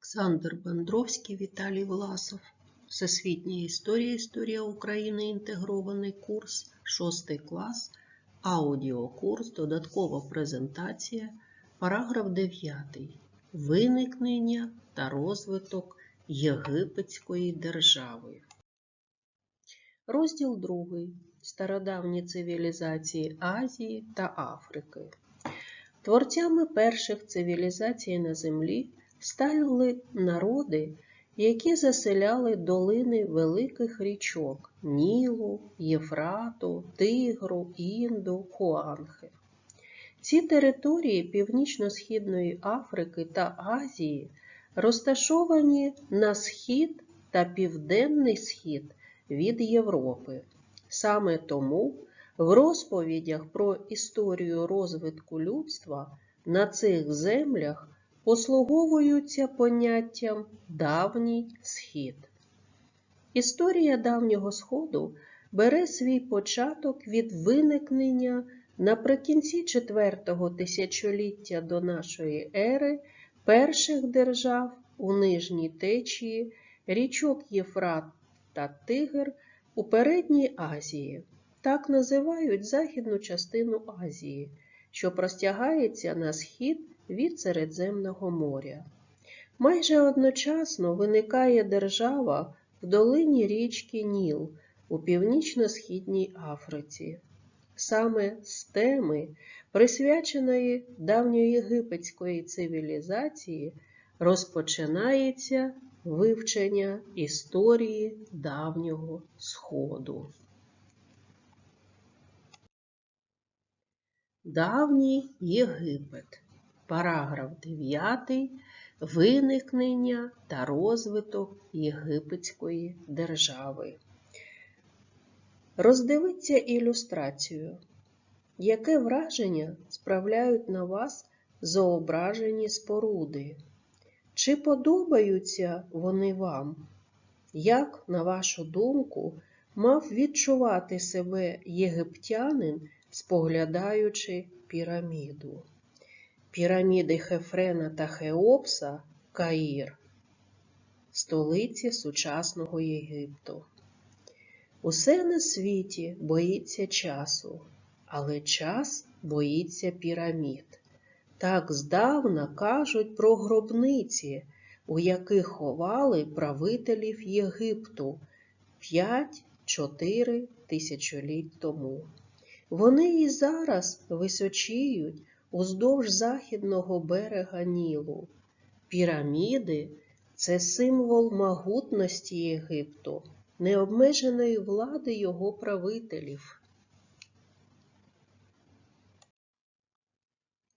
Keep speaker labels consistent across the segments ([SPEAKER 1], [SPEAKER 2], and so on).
[SPEAKER 1] Олександр Бандровський, Віталій Власов. Всесвітня історія, історія України, інтегрований курс, 6 клас, аудіокурс, додаткова презентація, параграф 9. Виникнення та розвиток Єгипетської держави. Розділ 2. Стародавні цивілізації Азії та Африки. Творцями перших цивілізацій на землі стали народи, які заселяли долини великих річок Нілу, Єфрату, Тигру, Інду, Хуанхи. Ці території Північно-Східної Африки та Азії розташовані на схід та південний схід від Європи. Саме тому в розповідях про історію розвитку людства на цих землях послуговуються поняттям давній схід. Історія давнього сходу бере свій початок від виникнення наприкінці IV тисячоліття до нашої ери перших держав у нижній течії річок Єфрат та Тигр у передній Азії. Так називають західну частину Азії, що простягається на схід від Середземного моря. Майже одночасно виникає держава в долині річки Ніл у північно-східній Африці. Саме з теми, присвяченої давньоєгипетської цивілізації, розпочинається вивчення історії давнього Сходу. Давній Єгипет. Параграф 9. Виникнення та розвиток Єгипетської держави. Роздивіться ілюстрацію. Яке враження справляють на вас зображені споруди? Чи подобаються вони вам? Як, на вашу думку, мав відчувати себе єгиптянин, споглядаючи піраміду? Піраміди Хефрена та Хеопса Каїр, столиці сучасного Єгипту. Усе на світі боїться часу, але час боїться пірамід. Так здавна кажуть про гробниці, у яких ховали правителів Єгипту 5-4 тисячоліть тому. Вони і зараз височіють уздовж західного берега Нілу. Піраміди це символ могутності Єгипту, необмеженої влади його правителів.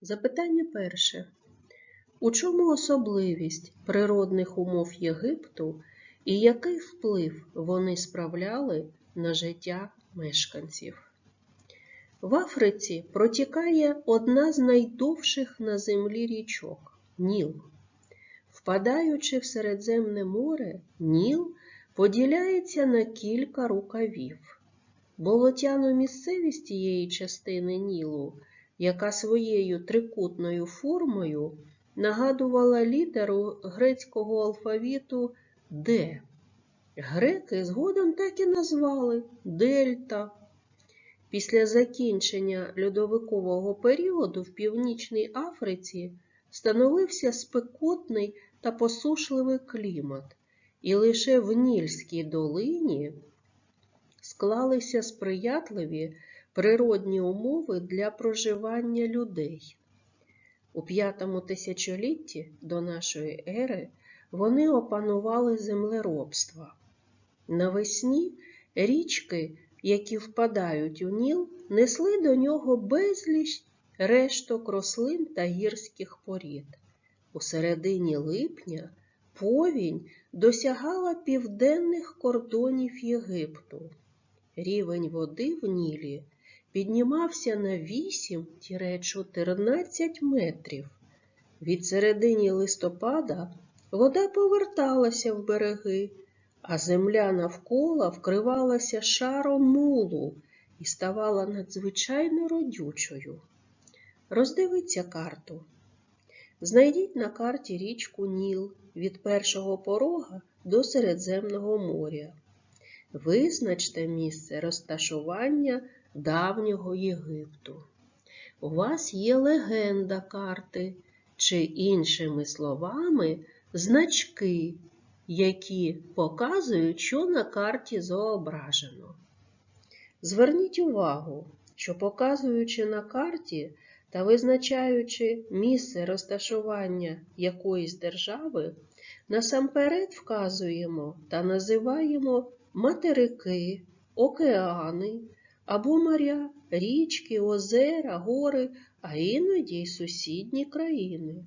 [SPEAKER 1] Запитання перше. У чому особливість природних умов Єгипту і який вплив вони справляли на життя мешканців? В Африці протікає одна з найдовших на землі річок Ніл. Впадаючи в Середземне море, Ніл поділяється на кілька рукавів. Болотяну місцевість тієї частини Нілу, яка своєю трикутною формою нагадувала літеру грецького алфавіту Д. Греки згодом так і назвали Дельта. Після закінчення льодовикового періоду в Північній Африці становився спекотний та посушливий клімат, і лише в Нільській долині склалися сприятливі природні умови для проживання людей. У п'ятому тисячолітті до нашої ери вони опанували землеробство. Навесні річки які впадають у Ніл, несли до нього безліч решток рослин та гірських порід. У середині липня повінь досягала південних кордонів Єгипту. Рівень води в Нілі піднімався на 8-14 метрів. Від середини листопада вода поверталася в береги а земля навколо вкривалася шаром мулу і ставала надзвичайно родючою. Роздивіться карту. Знайдіть на карті річку Ніл від першого порога до Середземного моря. Визначте місце розташування давнього Єгипту. У вас є легенда карти, чи іншими словами, значки, які показують, що на карті зображено. Зверніть увагу, що показуючи на карті та визначаючи місце розташування якоїсь держави, насамперед вказуємо та називаємо материки, океани або моря, річки, озера, гори, а іноді й сусідні країни.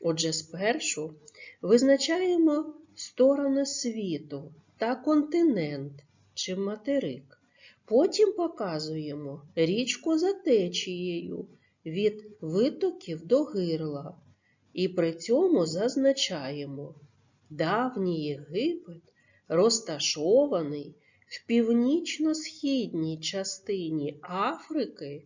[SPEAKER 1] Отже, спершу визначаємо сторони світу та континент чи материк. Потім показуємо річку за течією від витоків до гирла. І при цьому зазначаємо давній Єгипет розташований в північно-східній частині Африки,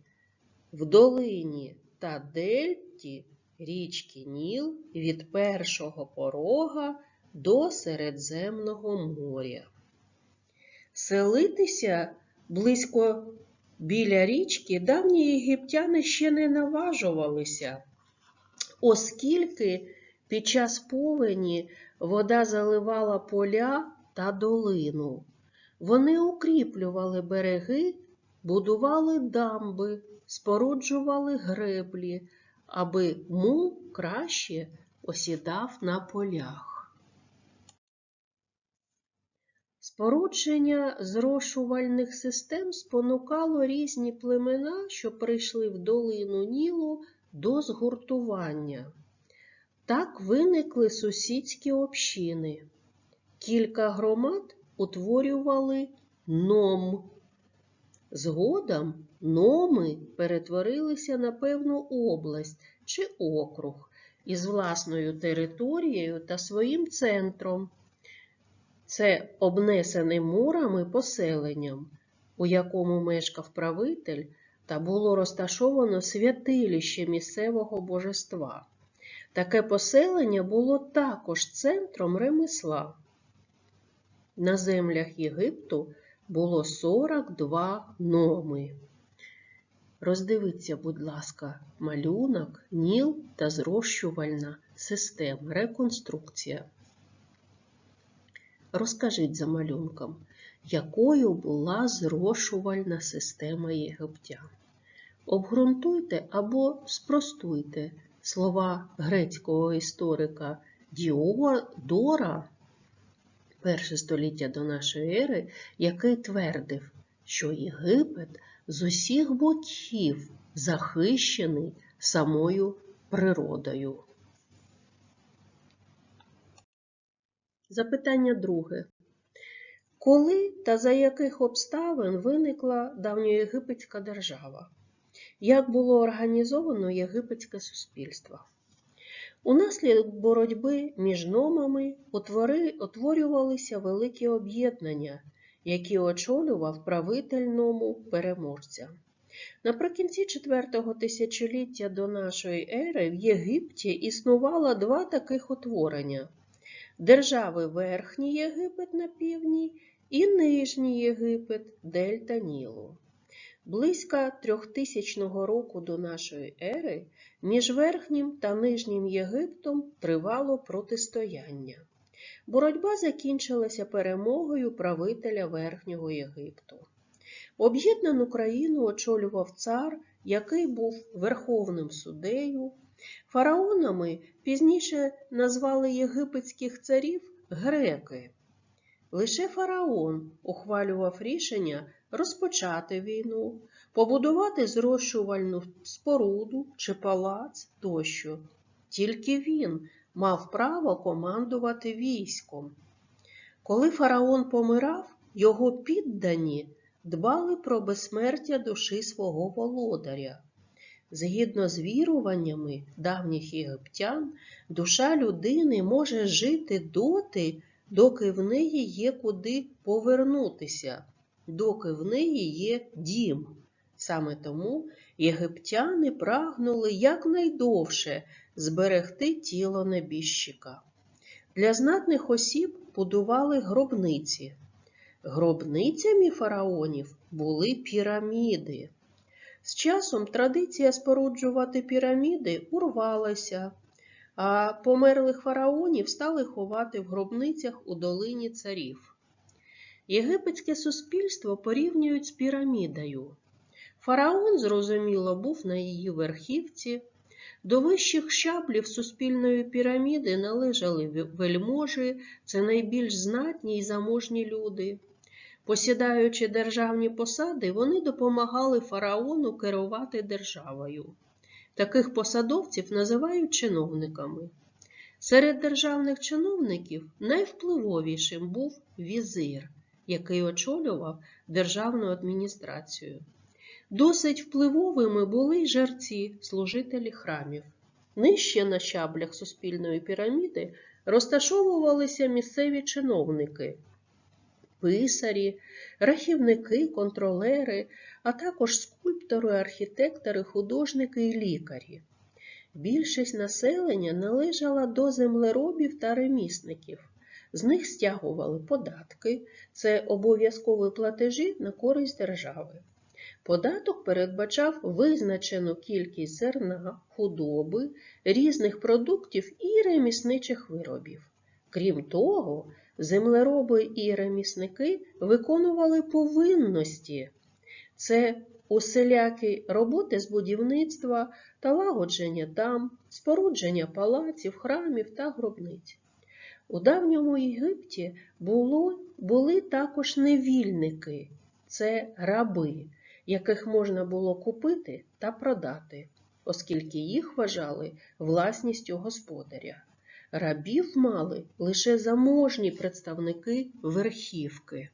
[SPEAKER 1] в долині та дельті річки Ніл від першого порога до Середземного моря. Селитися близько біля річки давні єгиптяни ще не наважувалися, оскільки під час повені вода заливала поля та долину. Вони укріплювали береги, будували дамби, споруджували греблі, аби мул краще осідав на полях. Спорудження зрошувальних систем спонукало різні племена, що прийшли в долину Нілу до згуртування. Так виникли сусідські общини. Кілька громад утворювали ном. Згодом номи перетворилися на певну область чи округ із власною територією та своїм центром. Це обнесене мурами поселенням, у якому мешкав правитель та було розташовано святилище місцевого божества. Таке поселення було також центром ремесла. На землях Єгипту було 42 номи. Роздивіться, будь ласка, малюнок, ніл та зрощувальна система, реконструкція. Розкажіть за малюнком, якою була зрошувальна система єгиптян. Обґрунтуйте або спростуйте слова грецького історика Діодора, перше століття до нашої ери, який твердив, що Єгипет з усіх боків захищений самою природою. Запитання друге. Коли та за яких обставин виникла давньоєгипетська держава? Як було організовано єгипетське суспільство? Унаслідок боротьби між номами утворювалися великі об'єднання, які очолював правитель ному переможця. Наприкінці IV тисячоліття до нашої ери в Єгипті існувало два таких утворення держави Верхній Єгипет на півдні і Нижній Єгипет Дельта Нілу. Близько 3000 року до нашої ери між Верхнім та Нижнім Єгиптом тривало протистояння. Боротьба закінчилася перемогою правителя Верхнього Єгипту. Об'єднану країну очолював цар, який був верховним суддею. Фараонами пізніше назвали єгипетських царів греки. Лише фараон ухвалював рішення розпочати війну, побудувати зрошувальну споруду чи палац тощо. Тільки він мав право командувати військом. Коли фараон помирав, його піддані дбали про безсмертя душі свого володаря. Згідно з віруваннями давніх єгиптян, душа людини може жити доти, доки в неї є куди повернутися, доки в неї є дім. Саме тому єгиптяни прагнули якнайдовше зберегти тіло небіжчика. Для знатних осіб будували гробниці. Гробницями фараонів були піраміди. З часом традиція споруджувати піраміди урвалася, а померлих фараонів стали ховати в гробницях у долині царів. Єгипетське суспільство порівнюють з пірамідою. Фараон, зрозуміло, був на її верхівці. До вищих щаблів суспільної піраміди належали вельможі, це найбільш знатні й заможні люди. Посідаючи державні посади, вони допомагали фараону керувати державою. Таких посадовців називають чиновниками. Серед державних чиновників найвпливовішим був візир, який очолював державну адміністрацію. Досить впливовими були й жерці, служителі храмів. Нижче на щаблях суспільної піраміди розташовувалися місцеві чиновники, писарі, рахівники, контролери, а також скульптори, архітектори, художники і лікарі. Більшість населення належала до землеробів та ремісників. З них стягували податки, це обов'язкові платежі на користь держави. Податок передбачав визначену кількість зерна, худоби, різних продуктів і ремісничих виробів. Крім того, землероби і ремісники виконували повинності. Це усілякі роботи з будівництва та лагодження дам, спорудження палаців, храмів та гробниць. У давньому Єгипті було, були також невільники, це раби, яких можна було купити та продати, оскільки їх вважали власністю господаря. Рабів мали лише заможні представники верхівки.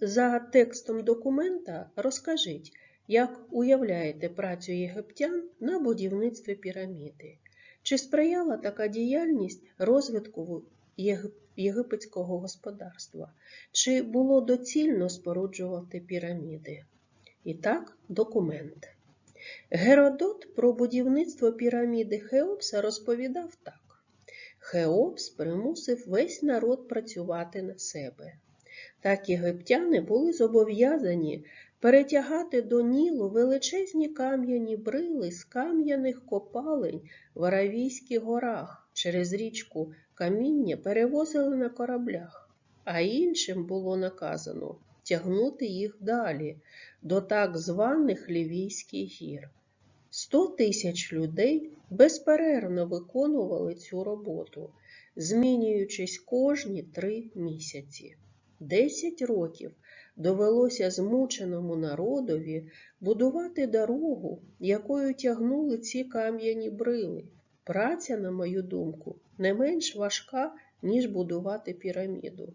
[SPEAKER 1] За, текстом документа розкажіть, як уявляєте працю єгиптян на будівництві піраміди. Чи сприяла така діяльність розвитку єгипетського господарства? Чи було доцільно споруджувати піраміди? І так, документ. Геродот про будівництво піраміди Хеопса розповідав так: Хеопс примусив весь народ працювати на себе. Так єгиптяни були зобов'язані перетягати до Нілу величезні кам'яні брили з кам'яних копалень в Аравійських горах через річку каміння перевозили на кораблях, а іншим було наказано тягнути їх далі до так званих Лівійських гір. Сто тисяч людей безперервно виконували цю роботу, змінюючись кожні три місяці. Десять років довелося змученому народові будувати дорогу, якою тягнули ці кам'яні брили. Праця, на мою думку, не менш важка, ніж будувати піраміду.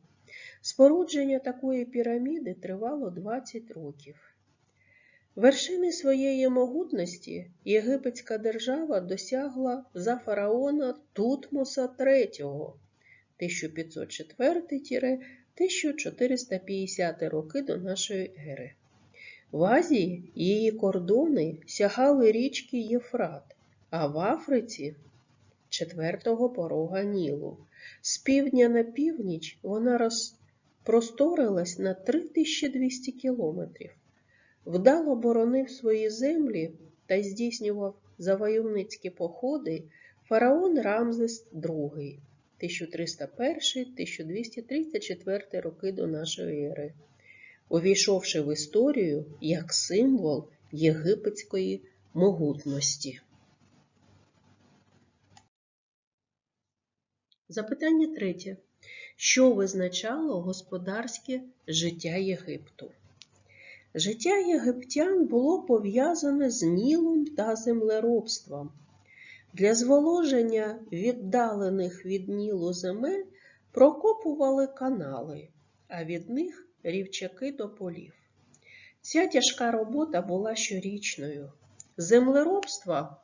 [SPEAKER 1] Спорудження такої піраміди тривало 20 років. Вершини своєї могутності єгипетська держава досягла за фараона Тутмоса III 1504-1450 роки до нашої ери. В Азії її кордони сягали річки Єфрат, а в Африці четвертого порога Нілу. З півдня на північ вона розпросторилась на 3200 кілометрів. Вдало боронив свої землі та здійснював завойовницькі походи фараон Рамзес II 1301-1234 роки до нашої ери, увійшовши в історію як символ єгипетської могутності. Запитання третє. Що визначало господарське життя Єгипту? Життя єгиптян було пов'язане з Нілом та землеробством. Для зволоження віддалених від Нілу земель прокопували канали, а від них рівчаки до полів. Ця тяжка робота була щорічною. Землеробство,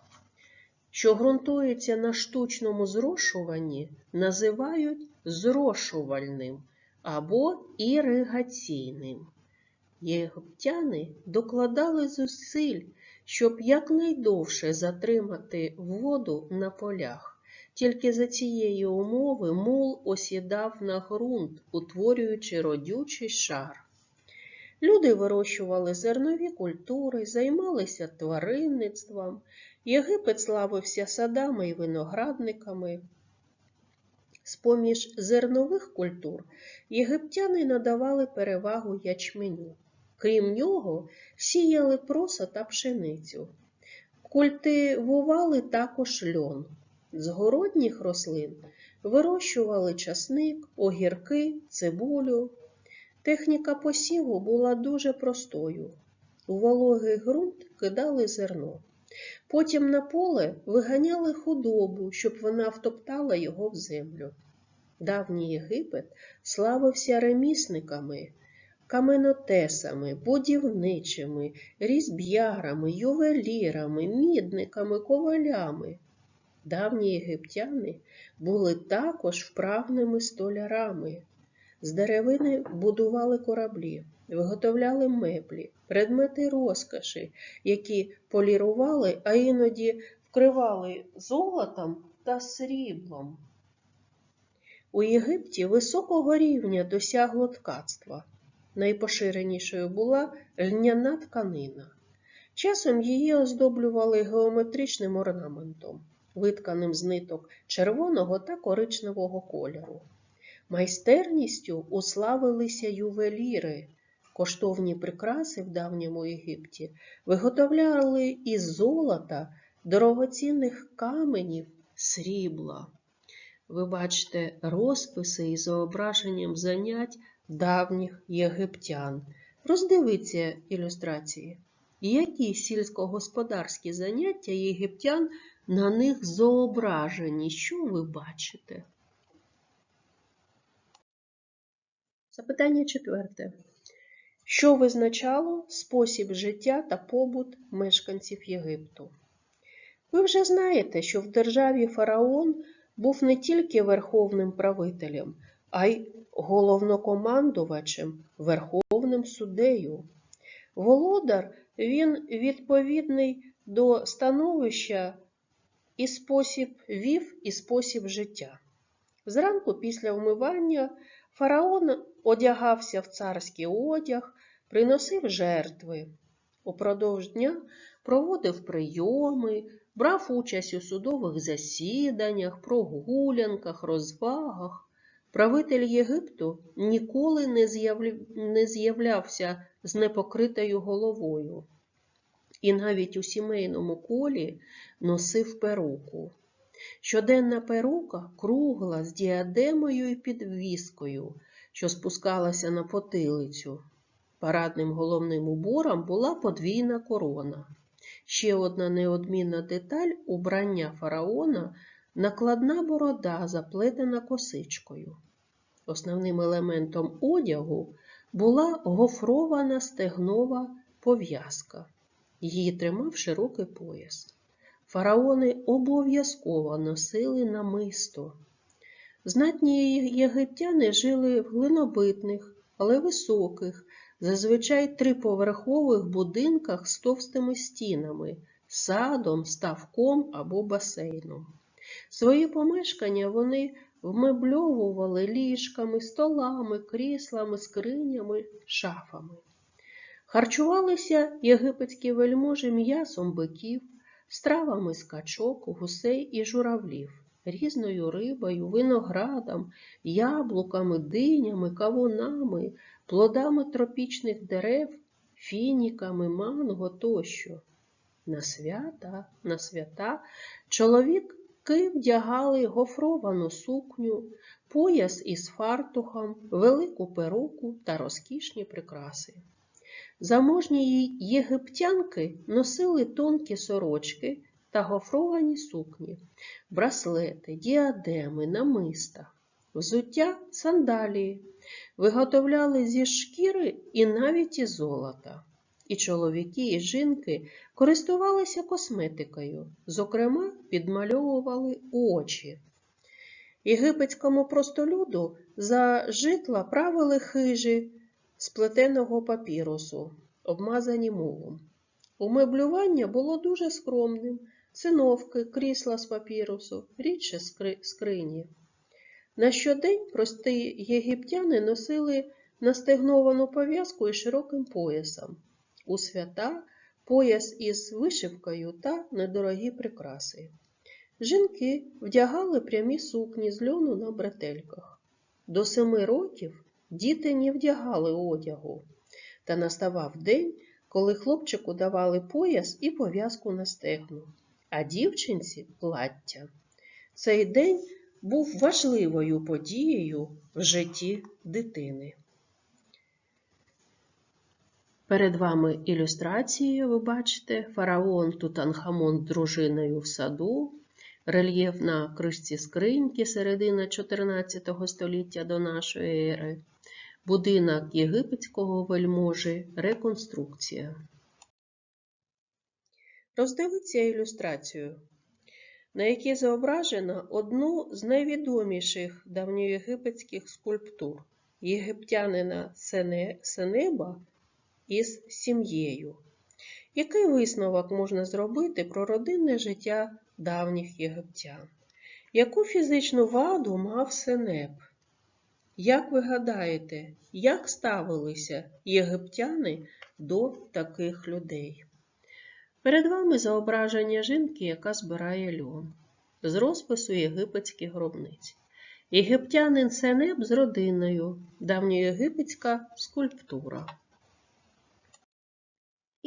[SPEAKER 1] що ґрунтується на штучному зрошуванні, називають зрошувальним або іригаційним. Єгиптяни докладали зусиль, щоб якнайдовше затримати воду на полях. Тільки за цієї умови мул осідав на ґрунт, утворюючи родючий шар. Люди вирощували зернові культури, займалися тваринництвом. Єгипет славився садами і виноградниками. З-поміж зернових культур єгиптяни надавали перевагу ячменю. Крім нього, сіяли проса та пшеницю. Культивували також льон. З городніх рослин вирощували часник, огірки, цибулю. Техніка посіву була дуже простою. У вологий ґрунт кидали зерно. Потім на поле виганяли худобу, щоб вона втоптала його в землю. Давній Єгипет славився ремісниками, каменотесами, будівничими, різьб'ярами, ювелірами, мідниками, ковалями. Давні єгиптяни були також вправними столярами. З деревини будували кораблі, виготовляли меблі, предмети розкоші, які полірували, а іноді вкривали золотом та сріблом. У Єгипті високого рівня досягло ткацтва. Найпоширенішою була льняна тканина. Часом її оздоблювали геометричним орнаментом, витканим з ниток червоного та коричневого кольору. Майстерністю уславилися ювеліри. Коштовні прикраси в давньому Єгипті виготовляли із золота, дорогоцінних каменів, срібла. Ви бачите розписи із зображенням занять давніх єгиптян. Роздивіться ілюстрації. Які сільськогосподарські заняття єгиптян на них зображені? Що ви бачите? Запитання четверте. Що визначало спосіб життя та побут мешканців Єгипту? Ви вже знаєте, що в державі фараон був не тільки верховним правителем, а й головнокомандувачем, верховним суддею. Володар він відповідний до становища і спосіб вів і спосіб життя. Зранку після вмивання фараон одягався в царський одяг, приносив жертви. Упродовж дня проводив прийоми, брав участь у судових засіданнях, прогулянках, розвагах. Правитель Єгипту ніколи не з'являвся з непокритою головою. І навіть у сімейному колі носив перуку. Щоденна перука кругла з діадемою і підвіскою, що спускалася на потилицю. Парадним головним убором була подвійна корона. Ще одна неодмінна деталь убрання фараона накладна борода, заплетена косичкою. Основним елементом одягу була гофрована стегнова пов'язка. Її тримав широкий пояс. Фараони обов'язково носили намисто. Знатні єгиптяни жили в глинобитних, але високих, зазвичай триповерхових будинках з товстими стінами, садом, ставком або басейном. Свої помешкання вони вмебльовували ліжками, столами, кріслами, скринями, шафами. Харчувалися єгипетські вельможі м'ясом биків, стравами з качок, гусей і журавлів, різною рибою, виноградом, яблуками, динями, кавунами, плодами тропічних дерев, фініками, манго тощо. На свята, на свята чоловіки вдягали гофровану сукню, пояс із фартухом, велику перуку та розкішні прикраси. Заможні єгиптянки носили тонкі сорочки та гофровані сукні, браслети, діадеми, намиста, взуття сандалії, виготовляли зі шкіри і навіть із золота. І чоловіки, і жінки користувалися косметикою, зокрема, підмальовували очі. Єгипетському простолюду за житла правили хижі, з плетеного папірусу, обмазані мулом. Умеблювання було дуже скромним. Циновки, крісла з папірусу, рідше скри- скрині. На щодень прості єгиптяни носили настегновану пов'язку із широким поясом. У свята пояс із вишивкою та недорогі прикраси. Жінки вдягали прямі сукні з льону на бретельках. До семи років діти не вдягали одягу, та наставав день, коли хлопчику давали пояс і пов'язку на стегну, а дівчинці плаття. Цей день був важливою подією в житті дитини. Перед вами ілюстрації ви бачите фараон Тутанхамон з дружиною в саду, рельєф на кришці скриньки середина 14 століття до нашої ери, будинок єгипетського вельможі, реконструкція. Роздивіться ілюстрацію, на якій зображено одну з найвідоміших давньоєгипетських скульптур єгиптянина Сене- Сенеба із сім'єю. Який висновок можна зробити про родинне життя давніх єгиптян? Яку фізичну ваду мав Сенеб? Як ви гадаєте, як ставилися єгиптяни до таких людей? Перед вами зображення жінки, яка збирає льон з розпису єгипетських гробниць. Єгиптянин Сенеб з родиною, давньоєгипетська скульптура.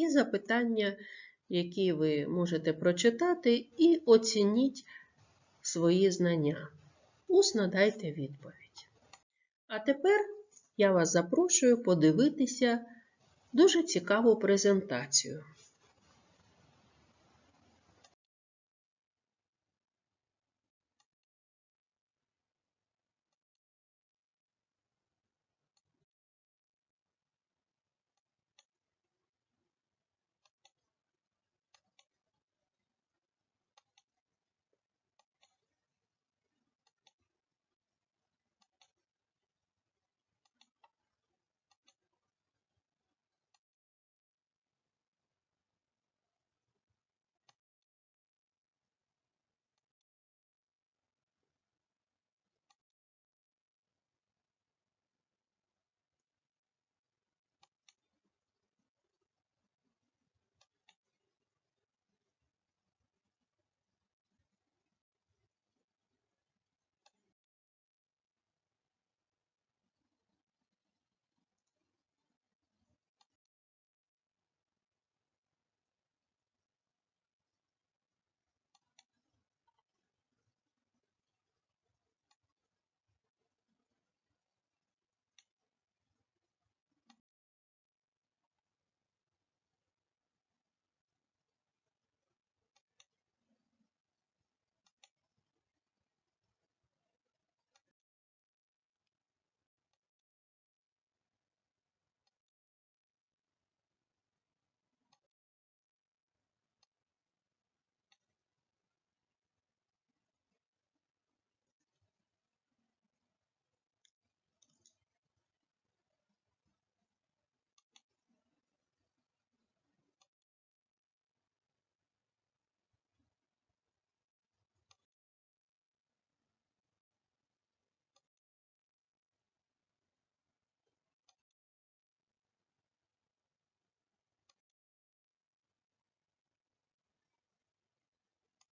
[SPEAKER 1] І запитання, які ви можете прочитати, і оцініть свої знання. Усно дайте відповідь. А тепер я вас запрошую подивитися дуже цікаву презентацію.